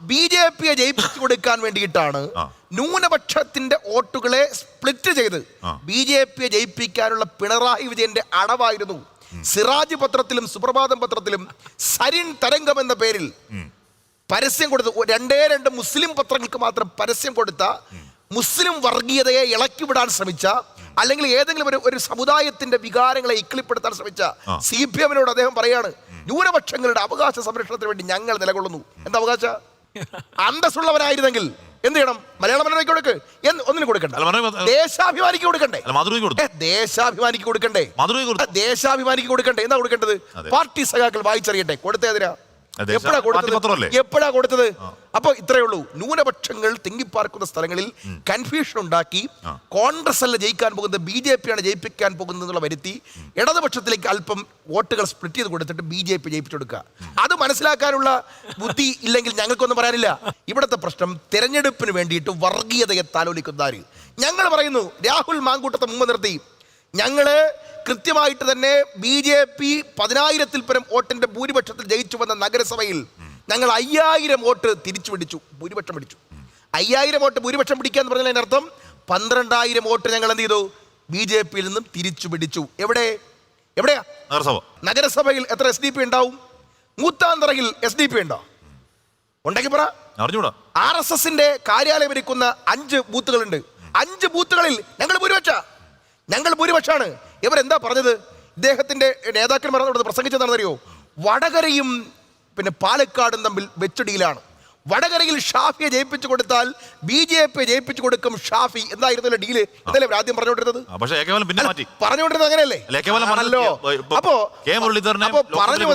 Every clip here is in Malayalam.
ബി ജെ പിയെ ജയിപ്പിച്ചു കൊടുക്കാൻ വേണ്ടിയിട്ടാണ് ന്യൂനപക്ഷത്തിന്റെ വോട്ടുകളെ സ്പ്ലിറ്റ് ചെയ്ത്. ബി ജെ പിയെ ജയിപ്പിക്കാനുള്ള പിണറായി വിജയന്റെ അടവായിരുന്നു. സിറാജ് പത്രത്തിലും സുപ്രഭാതം പത്രത്തിലും സരിൻ തരംഗം എന്ന പേരിൽ പരസ്യം കൊടുത്ത് രണ്ടേ രണ്ട് മുസ്ലിം പത്രങ്ങൾക്ക് മാത്രം പരസ്യം കൊടുത്ത മുസ്ലിം വർഗീയതയെ ഇളക്കി വിടാൻ ശ്രമിച്ച അല്ലെങ്കിൽ ഏതെങ്കിലും ഒരു ഒരു സമുദായത്തിന്റെ വികാരങ്ങളെ ഇക്കിളിപ്പെടുത്താൻ ശ്രമിച്ച. സി പി എമ്മിനോട് അദ്ദേഹം പറയാണ് ന്യൂനപക്ഷങ്ങളുടെ അവകാശ സംരക്ഷണത്തിന് വേണ്ടി ഞങ്ങൾ നിലകൊള്ളുന്നു. എന്താ അവകാശ? അന്തസ്സുള്ളവരായിരുന്നെങ്കിൽ എന്ത് ചെയ്യണം? മലയാള മനോരമയ്ക്ക് കൊടുക്ക്. ഒന്നിനു കൊടുക്കണ്ടേ. ദേശാഭിമാനിക്ക് കൊടുക്കണ്ടേ? ദേശാഭിമാനിക്ക് കൊടുക്കണ്ടേ? ദേശാഭിമാനിക്ക് കൊടുക്കണ്ടേ? എന്താ കൊടുക്കേണ്ടത്? പാർട്ടി സഖാക്കൾ വായിച്ചറിയട്ടെ. കൊടുത്തേതിനാ എപ്പോഴാ കൊടുത്തത്? എപ്പോഴാ കൊടുത്തത്? അപ്പൊ ഇത്രയേ ഉള്ളൂ. ന്യൂനപക്ഷങ്ങൾ തിങ്ങിപ്പാർക്കുന്ന സ്ഥലങ്ങളിൽ കൺഫ്യൂഷൻ ഉണ്ടാക്കി കോൺഗ്രസ് അല്ല ജയിക്കാൻ പോകുന്നത് ബി ജെ പി ആണ് ജയിപ്പിക്കാൻ പോകുന്നത് എന്നുള്ള വരുത്തി ഇടതുപക്ഷത്തിലേക്ക് അല്പം വോട്ടുകൾ സ്പ്ലിറ്റ് ചെയ്ത് കൊടുത്തിട്ട് ബി ജെ പി ജയിപ്പിച്ചെടുക്കുക. അത് മനസ്സിലാക്കാനുള്ള ബുദ്ധി ഇല്ലെങ്കിൽ ഞങ്ങൾക്കൊന്നും പറയാനില്ല. ഇവിടുത്തെ പ്രശ്നം തെരഞ്ഞെടുപ്പിന് വേണ്ടിയിട്ട് വർഗീയതയെ താലോലിക്കുന്നതാര്? ഞങ്ങൾ പറയുന്നു രാഹുൽ മാങ്കൂട്ടത്തെ മുമ്പ് നിർത്തി. ഞങ്ങൾ കൃത്യമായിട്ട് തന്നെ ബി ജെ പി പതിനായിരത്തിൽ പരം വോട്ടിന്റെ ഭൂരിപക്ഷത്തിൽ ജയിച്ചു വന്ന നഗരസഭയിൽ ഞങ്ങൾ അയ്യായിരം വോട്ട് തിരിച്ചു പിടിച്ചു ഭൂരിപക്ഷം പിടിച്ചു. അയ്യായിരം വോട്ട് ഭൂരിപക്ഷം പിടിക്കുക എന്ന് പറഞ്ഞാൽ അതിനർത്ഥം പന്ത്രണ്ടായിരം വോട്ട് ഞങ്ങൾ എന്ത് ചെയ്തു? ബി ജെ പിയിൽ നിന്നും തിരിച്ചു പിടിച്ചു. എവിടെ? എവിടെയാ? നഗരസഭ. നഗരസഭയിൽ എത്ര എസ് ഡി പി ഉണ്ടാവും? മൂത്താന്തറയിൽ എസ് ഡി പി ഉണ്ടോ? ഉണ്ടെങ്കിൽ പറ. ആർ എസ് എസിന്റെ കാര്യാലയം ഇരിക്കുന്ന അഞ്ച് ബൂത്തുകളുണ്ട്. അഞ്ച് ബൂത്തുകളിൽ ഞങ്ങൾ ഭൂരിപക്ഷ. ഞങ്ങൾ ഭൂരിപക്ഷാണ്. ഇവരെന്താ പറഞ്ഞത്? ഇദ്ദേഹത്തിന്റെ നേതാക്കന്മാർ അവിടെ പ്രസംഗിച്ചതാണെന്നറിയോ വടകരയും പിന്നെ പാലക്കാടും തമ്മിൽ വെച്ചടിയിലാണ്. വടകരയിൽ ഷാഫിയെ ജയിപ്പിച്ചു കൊടുത്താൽ ബി ജെ പി ജയിപ്പിച്ചു കൊടുക്കും ഷാഫി എന്തായിരുന്നല്ലോ ഡീൽ. ഇതല്ലേ ആദ്യം പറഞ്ഞുകൊണ്ടിരുന്നത്? പറഞ്ഞുകൊണ്ടിരുന്നത് അങ്ങനെയല്ലേ? ആണല്ലോ അപ്പോ അപ്പോ പറഞ്ഞു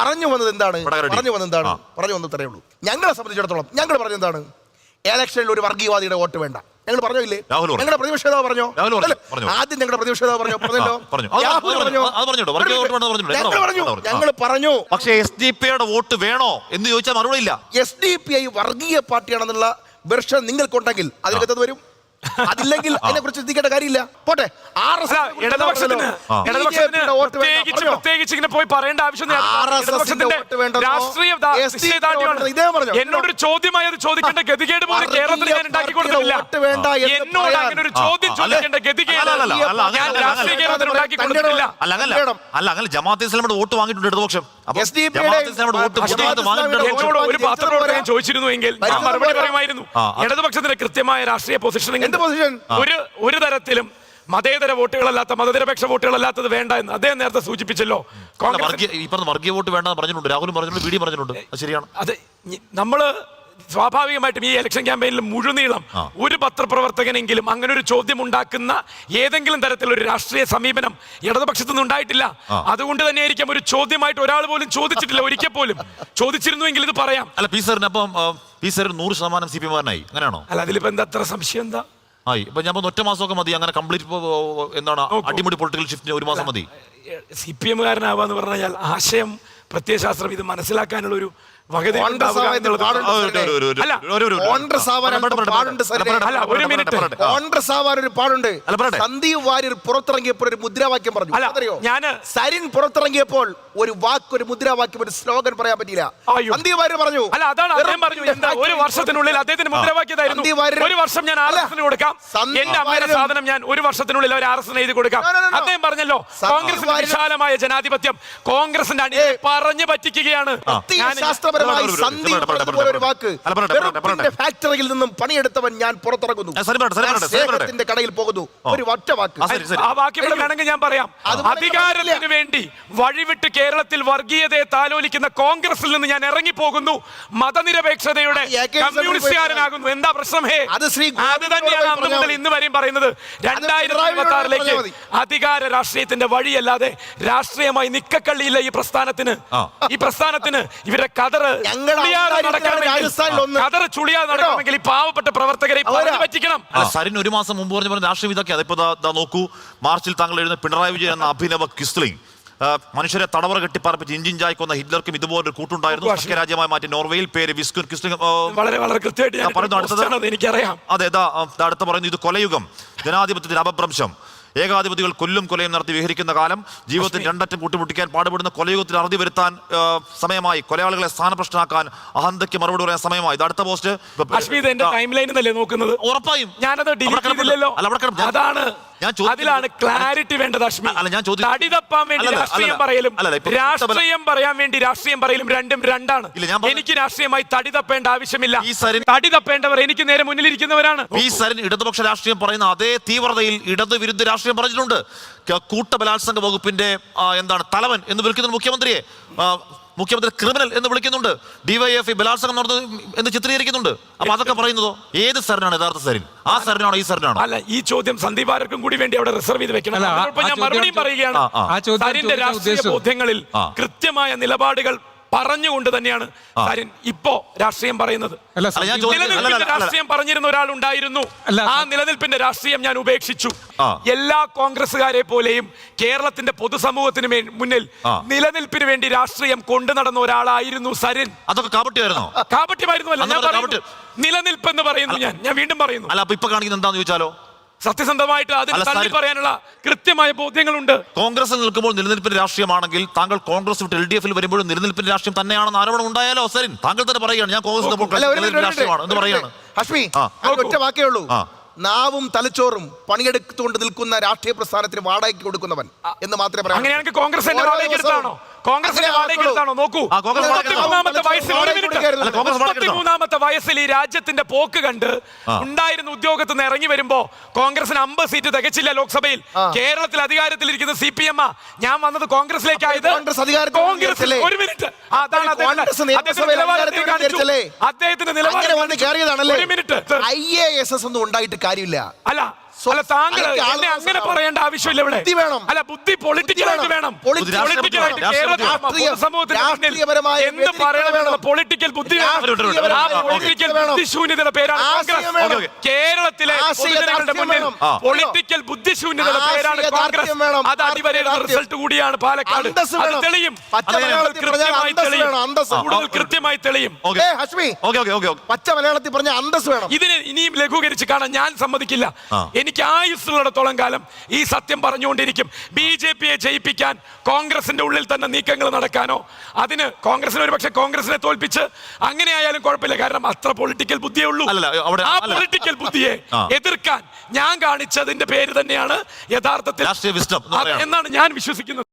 പറഞ്ഞു വന്നത് എന്താണ്? പറഞ്ഞു വന്നത് എന്താണ്. പറഞ്ഞു വന്നത് ഇത്രയേ ഉള്ളൂ. ഞങ്ങളെ സംബന്ധിച്ചിടത്തോളം ഞങ്ങൾ പറഞ്ഞെന്താണ് എന്താണ്? ഇലക്ഷനിൽ ഒരു വർഗീയവാദിയുടെ വോട്ട് വേണ്ട. ഞങ്ങൾ പറഞ്ഞു ഇല്ലേ രാഹുൽ പറഞ്ഞു. ഞങ്ങളുടെ പ്രതിപക്ഷ നേതാവ് പറഞ്ഞോ രാഹുൽ പറഞ്ഞു. അല്ല, പറഞ്ഞു. ആദ്യം ഞങ്ങളുടെ പ്രതിപക്ഷ നേതാവ് പറഞ്ഞോ പറഞ്ഞല്ലോ ആ, പറഞ്ഞു. അത് രാഹുൽ പറഞ്ഞു. പറഞ്ഞോ അത് പറഞ്ഞിട്ടോ. വർഗീയ വോട്ട് വേണ്ട പറഞ്ഞിട്ടോ. ഞങ്ങൾ പറഞ്ഞു. ഞങ്ങൾ പറഞ്ഞു പക്ഷേ എസ് ഡി പിയുടെ വോട്ട് വേണോ എന്ന് ചോദിച്ചാൽ മറുപടി ഇല്ല എസ് ഡി പി ഐ വർഗീയ പാർട്ടിയാണെന്നുള്ള വെർഷൻ നിങ്ങൾക്കുണ്ടെങ്കിൽ അതിനകത്ത് വരും അതില്ലെങ്കിൽ അതിനെ കുറിച്ച് ചിന്തിക്കേണ്ട കാര്യമില്ല പോട്ടെ ആർ എസ് ഇടതുപക്ഷത്തിന്. ഇടതുപക്ഷത്തിന് പ്രത്യേകിച്ച് പ്രത്യേകിച്ച് ഇങ്ങനെ പോയി പറയേണ്ട ആവശ്യം? രാഷ്ട്രീയ? എന്നോടൊരു ചോദ്യമായി അത് ചോദിക്കേണ്ട ഗതികേട് പോലും കേരളത്തിൽ ഞാൻ ഉണ്ടാക്കി കൊടുത്തിട്ടില്ല എന്നോട് അങ്ങനെ ഒരു ചോദ്യം ചോദിക്കേണ്ട ഗതികേട് ഞാൻ രാഷ്ട്രീയ കേരളത്തിൽ ഉണ്ടാക്കി കൊടുത്തിട്ടില്ല അല്ല അങ്ങനെ ജമാഅത്ത് ഇസ്ലാമിയുടെ വോട്ട് വാങ്ങിയിട്ടുണ്ട് ഇടതുപക്ഷം ഒരു. ചോദിച്ചിരുന്നു എങ്കിൽ ഞാൻ മറുപടി പറയുമായിരുന്നു. ഇടതുപക്ഷത്തിന്റെ കൃത്യമായ രാഷ്ട്രീയ പൊസിഷനിങ്? ഒരു ഒരു തരത്തിലും മതേതര വോട്ടുകളല്ലാത്ത മതനിരപേക്ഷ വോട്ടുകളല്ലാത്തത് വേണ്ട എന്ന് അദ്ദേഹം നേരത്തെ സൂചിപ്പിച്ചല്ലോ. വർഗീയ വോട്ട് വേണ്ടെന്ന് പറഞ്ഞിട്ടുണ്ട്. രാഹുലും പറഞ്ഞിട്ടുണ്ട് ബി ഡി പറഞ്ഞിട്ടുണ്ട്. ശരിയാണ്. അത് നമ്മൾ സ്വാഭാവികമായിട്ടും ഈ ഇലക്ഷൻ ക്യാമ്പയിനിൽ മുഴുനീളം ഒരു പത്രപ്രവർത്തകനെങ്കിലും അങ്ങനെ ഒരു ചോദ്യം ഉണ്ടാക്കുന്ന ഏതെങ്കിലും തരത്തിലൊരു രാഷ്ട്രീയ സമീപനം ഇടതുപക്ഷത്തു നിന്ന് ഉണ്ടായിട്ടില്ല. അതുകൊണ്ട് തന്നെ ആയിരിക്കാം ഒരു ചോദ്യമായിട്ട് ഒരാൾ പോലും ചോദിച്ചിട്ടില്ല ഒരിക്കൽ പോലും. ചോദിച്ചിരുന്നുവെങ്കിൽ ഇത് പറയാം. അല്ല പി സാറിന് അപ്പം പി സാറിന് നൂറ് ശതമാനം സി പി മാരനായി അങ്ങനെയാണോ? അല്ല അതിലിപ്പോ എന്താ അത്ര സംശയം എന്താ? ആയി. ഇപ്പൊ ഞാൻ ഒറ്റ മാസമൊക്കെ മതി. അങ്ങനെ കംപ്ലീറ്റ് എന്താണ് അടിമുടി പൊളിറ്റിക്കൽ ഷിഫ്റ്റ് ഒരു മാസം മതി. സി പി എമ്മുകാരനാവാന്ന് പറഞ്ഞു കഴിഞ്ഞാൽ ആശയം പ്രത്യയശാസ്ത്രം ഇത് മനസ്സിലാക്കാനുള്ള ഒരു ഒരു-. ഒരു- ഒരു- ഒരു- ഒരു- ഒരു ഒരു. സന്ദീപ് വാര്യർ പുറത്തിറങ്ങിയപ്പോൾ ഒരു മുദ്രാവാക്യം പറഞ്ഞു. അതറിയോ? അറിയോ ഞാൻ സരിൻ പുറത്തിറങ്ങിയപ്പോൾ ഒരു വാക്ക് ഒരു മുദ്രാവാക്യം ഒരു സ്ലോഗൻ പറയാൻ പറ്റില്ല. സന്ദീപ് വാര്യർ പറഞ്ഞു. അല്ല അതാണ് അദ്ദേഹം പറഞ്ഞു. ഒരു വർഷത്തിനുള്ളിൽ അദ്ദേഹത്തിന് മുദ്രാവാക്യതായിരുന്നു ഒരു വർഷം ഞാൻ ആർ എസ് കൊടുക്കാം. എന്റെ അമ്മയുടെ സാധനം ഞാൻ ഒരു വർഷത്തിനുള്ളിൽ അവർ ആർ എസ് എഴുതി കൊടുക്കാം. അദ്ദേഹം പറഞ്ഞല്ലോ കോൺഗ്രസ് കോൺഗ്രസിന്റെ വിശാലമായ ജനാധിപത്യം. കോൺഗ്രസിന്റെ അണിയെ പറഞ്ഞു പറ്റിക്കുകയാണ്. പ്രത്യേക പറഞ്ഞതുപോലെ ഒരു വാക്ക്. ഫാക്ടറിയിൽ നിന്നും പണിയെടുത്തവൻ ഞാൻ പുറത്തിറങ്ങുന്നു. കടയിൽ പോകുന്നു. ഒരു ഒറ്റ വാക്ക്. ആ. വാക്ക് ഇവിടെ വേണമെങ്കിൽ ഞാൻ പറയാം. അധികാരത്തിനു വേണ്ടി വഴിവിട്ട് കേരളത്തിൽ വർഗീയതയെ താലോലിക്കുന്ന കോൺഗ്രസിൽ നിന്ന് ഞാൻ ഇറങ്ങി പോകുന്നു മതനിരപേക്ഷതയുടെ കമ്മ്യൂണിസ്റ്റുകാരനാകുന്നു എന്താ പ്രശ്നം? ഹേ അത് ശ്രീ അത് തന്നെയാണ് അന്ന് പറഞ്ഞാൽ മുതൽ ഇന്ന് വരെയും പറയുന്നത് രണ്ടായിരത്തി പിണറായി ഇരുപത്തി ആറിലേക്ക് അധികാര രാഷ്ട്രീയത്തിന്റെ വഴിയല്ലാതെ രാഷ്ട്രീയമായി നിക്കക്കള്ളിയില്ല ഈ പ്രസ്ഥാനത്തിന്. ഈ പ്രസ്ഥാനത്തിന് ഇവരുടെ കതറ് ചുളിയാതെ ഔദാര്യത്തിലാണ് നടക്കണമെങ്കിൽ ഈ പാവപ്പെട്ട പ്രവർത്തകരെ. പറ്റിക്കണം. അല്ല സരിൻ ഒരു മാസം മുമ്പ് പറഞ്ഞ പറഞ്ഞ രാഷ്ട്രീയ ഇതൊക്കെ അതിപ്പോ നോക്കൂ. മാർച്ചിൽ താങ്കൾ എഴുതുന്ന പിണറായി വിജയൻ എന്ന അഭിനവ കിസ്ലിംഗ് മനുഷ്യരെ തടവറ കെട്ടിപ്പാർപ്പിച്ച് ഇഞ്ചിൻ കൊന്ന ഹിറ്റ്ലർക്കും ഇതുപോലൊരു കൂട്ടുണ്ടായിരുന്നു. സഖ്യ രാജ്യമായി മാറ്റി നോർവേയിൽ പേര് വിസ്കുൻ കിസ്ലിംഗ് വളരെ വളരെ കൃത്യമായിട്ട് അടുത്തത്. എനിക്കറിയാം. അതെ ദാ, അടുത്ത പറയുന്നു ഇത് കൊലയുഗം ജനാധിപത്യത്തിന്റെ അപഭ്രംശം. ഏകാധിപതികൾ കൊല്ലും കൊലയും നടത്തി വിഹരിക്കുന്ന കാലം ജീവിതത്തിൽ രണ്ടറ്റം കൂട്ടിമുട്ടിക്കാൻ പാടുപെടുന്ന കൊലയുഗത്തിൽ അറുതി വരുത്താൻ സമയമായി. കൊലയാളികളെ സ്ഥാനപ്രശ്നമാക്കാൻ അഹന്തയ്ക്ക് മറുപടി പറയാൻ സമയമായി. ഇത് അടുത്ത പോസ്റ്റ്. നോക്കുന്നത്? ഉറപ്പായും. ഞാനത്. അതാണ് ഞാൻ ചോദിക്കുന്നത് അതിലാണ് ക്ലാരിറ്റി വേണ്ടത് അശ്മി. അല്ല, ഞാൻ ചോദിക്കുന്നത് തടി തപ്പാൻ വേണ്ടി അല്ലല്ല, രാഷ്ട്രീയം അല്ലല്ല. പറയലും അല്ലല്ല, ഇപ്പൊ രാഷ്ട്രീയം പറയാൻ വേണ്ടി രാഷ്ട്രീയം പറയലും രണ്ടും രണ്ടാണ്. ഇല്ല, ഞാൻ പറഞ്ഞ- എനിക്ക് രാഷ്ട്രീയമായി തടി തപ്പേണ്ട ആവശ്യമില്ല. ഈ തടി തപ്പേണ്ടവർ എനിക്ക് നേരെ മുന്നിലിരിക്കുന്നവരാണ്. പി സരൻ ഇടതുപക്ഷ രാഷ്ട്രീയം പറയുന്ന അതേ തീവ്രതയിൽ ഇടത് വിരുദ്ധ രാഷ്ട്രീയം പറഞ്ഞിട്ടുണ്ട്. ക- കൂട്ട ബലാത്സംഗ വകുപ്പിന്റെ ആ, എന്താണ് തലവൻ എന്ന് വിളിക്കുന്ന മുഖ്യമന്ത്രിയെ. ആ, മുഖ്യമന്ത്രി ക്രിമിനൽ എന്ന് വിളിക്കുന്നുണ്ട്. ഡിവൈഎഫ് ബലാത്സംഗം നടന്നത് എന്ന് ചിത്രീകരിക്കുന്നുണ്ട്. അപ്പൊ അതൊക്കെ പറയുന്നതോ? ഏത് സരനാണ് യഥാർത്ഥ സരൻ? ആ സരനാണോ ഈ സരനാണോ? അല്ല ഈ ചോദ്യം സന്ദീപ് ആർക്കും കൂടി വേണ്ടി അവിടെ റിസർവ് ചെയ്ത് വെക്കണം. ഞാൻ മറുപടിയും പറയുകയാണ്. രാഷ്ട്രീയ ബോധ്യങ്ങളിൽ കൃത്യമായ നിലപാടുകൾ പറഞ്ഞുകൊണ്ട് തന്നെയാണ് കാര്യം ഇപ്പോ രാഷ്ട്രീയം പറയുന്നത്. നിലനിൽപ്പിന്റെ. രാഷ്ട്രീയം പറഞ്ഞിരുന്ന ഒരാൾ ഉണ്ടായിരുന്നു ആ നിലനിൽപ്പിന്റെ രാഷ്ട്രീയം ഞാൻ ഉപേക്ഷിച്ചു. എല്ലാ കോൺഗ്രസുകാരെ പോലെയും കേരളത്തിന്റെ പൊതുസമൂഹത്തിന് മുന്നിൽ നിലനിൽപ്പിന് വേണ്ടി രാഷ്ട്രീയം കൊണ്ടു നടന്ന ഒരാളായിരുന്നു സരിൻ. അതൊക്കെ കാപട്യമായിരുന്നോ? കാപട്യമായിരുന്നല്ല അന്ന് ഞാൻ പറഞ്ഞ പറയുന്നു. നിലനിൽപ്പെന്ന് പറയുന്നു ഞാൻ. ഞാൻ വീണ്ടും പറയുന്നു. അല്ല അപ്പൊ ഇപ്പൊ കാണിക്കുന്നത് എന്താന്ന് ചോദിച്ചാലോ? സത്യസന്ധമായിട്ട് അതിന് തള്ളി പറയാനുള്ള കൃത്യമായ ബോധ്യങ്ങളുണ്ട്. കോൺഗ്രസ് നിൽക്കുമ്പോൾ നിലനിൽപ്പിന്റെ രാഷ്ട്രീയമാണെങ്കിൽ താങ്കൾ കോൺഗ്രസ് വിട്ട് എൽ ഡി എഫിൽ വരുമ്പോഴും നിലനിൽപ്പിന്റെ രാഷ്ട്രീയം തന്നെയാണെന്ന് ആരോപണം ഉണ്ടായാലോ? സരിൻ താങ്കൾ തന്നെ പറയുകയാണ്. ഞാൻ കോൺഗ്രസ് രാഷ്ട്രീയമാണ്. എന്ന് മിനിറ്റ്. പറയാണ്? ഹഷ്മി ആ. അത് ഒറ്റ വാക്കേ ഉള്ളൂ. നാവും തലച്ചോറും പണിയെടുത്തുകൊണ്ട് നിൽക്കുന്ന രാഷ്ട്രീയ പ്രസ്ഥാനത്തിന് വാടകയ്ക്ക് കൊടുക്കുന്നവൻ എന്ന് മാത്രമേ പറയാം അങ്ങനെയാണെങ്കിൽ കോൺഗ്രസ് എന്നെ ഓരോ വാടകയ്ക്ക് എടുത്താണോ? ദിവസവും കോൺഗ്രസിന്റെ അങ്ങനെ വാടകയ്ക്ക് എടുത്താണോ നോക്കൂ വാടകയ്ക്ക് വയസ്സിൽ ഒരു മിനിറ്റ് വാടകയ്ക്ക് വയസ്സിൽ ഈ രാജ്യത്തിന്റെ പോക്ക് കണ്ട് ഉണ്ടായിരുന്ന ഉദ്യോഗത്തിൽ നിന്ന് ഇറങ്ങി വരുമ്പോ കോൺഗ്രസിന് അമ്പത് സീറ്റ് തികച്ചില്ല ലോക്സഭയിൽ. കേരളത്തിൽ അധികാരത്തിലിരിക്കുന്ന സി പി എം ഞാൻ വന്നത് കോൺഗ്രസിലേക്കായത് കോൺഗ്രസ് ഒരു മിനിറ്റ്. അതാണ് അദ്ദേഹത്തിന്റെ- നിലവാരം ഒരു minute. I A S S ഒന്നും ഉണ്ടായിട്ട് കാര്യമില്ല. അല്ല അല്ല താങ്കൾ എന്നെ അങ്ങനെ പറയേണ്ട ആവശ്യമില്ല ഇവിടെ. ബുദ്ധി വേണം. അല്ല ബുദ്ധി പൊളിറ്റിക്കലായിട്ട് വേണം. എന്ത് പറയണമെന്നുള്ള വേണം. പൊളിറ്റിക്കൽ ബുദ്ധി വേണം. ആ പൊളിറ്റിക്കൽ. ബുദ്ധിശൂന്യതയുടെ പേരാണ് കോൺഗ്രസ്. Okay, okay. കേരളത്തിലെ മുന്നിൽ പൊളിറ്റിക്കൽ ബുദ്ധിശൂന്യതയുടെ പേരാണ് കോൺഗ്രസ്. വേണം. അത് അടിവരയുടെ റിസൾട്ട് കൂടിയാണ് പാലക്കാട്. അത് വേണം. തെളിയും. കൃത്യമായി തെളിയും. കൂടുതൽ കൃത്യമായി തെളിയും. ഓക്കെ. ഏ ഹഷ്മി. ഓക്കെ ഓക്കെ ഓക്കെ പച്ച മലയാളത്തിൽ പറഞ്ഞ അന്തസ് വേണം. ഇതിനെ ഇനിയും ലഘൂകരിച്ച് കാണാൻ ഞാൻ സമ്മതിക്കില്ല. എനിക്ക് ആയുസ്സുള്ളിടത്തോളം കാലം ഈ സത്യം പറഞ്ഞുകൊണ്ടിരിക്കും. ബി ജെ പിയെ ജയിപ്പിക്കാൻ കോൺഗ്രസിന്റെ ഉള്ളിൽ തന്നെ നീക്കങ്ങൾ നടക്കാനോ? അതിന് കോൺഗ്രസിന് ഒരുപക്ഷെ കോൺഗ്രസിനെ തോൽപ്പിച്ച് അങ്ങനെ ആയാലും കുഴപ്പമില്ല. കാരണം അത്ര പൊളിറ്റിക്കൽ ബുദ്ധിയേ ഉള്ളൂ. ആ. പൊളിറ്റിക്കൽ ബുദ്ധിയെ എതിർക്കാൻ ഞാൻ കാണിച്ചതിന്റെ പേര് തന്നെയാണ് യഥാർത്ഥത്തിൽ. എന്നാണ് ഞാൻ വിശ്വസിക്കുന്നത്.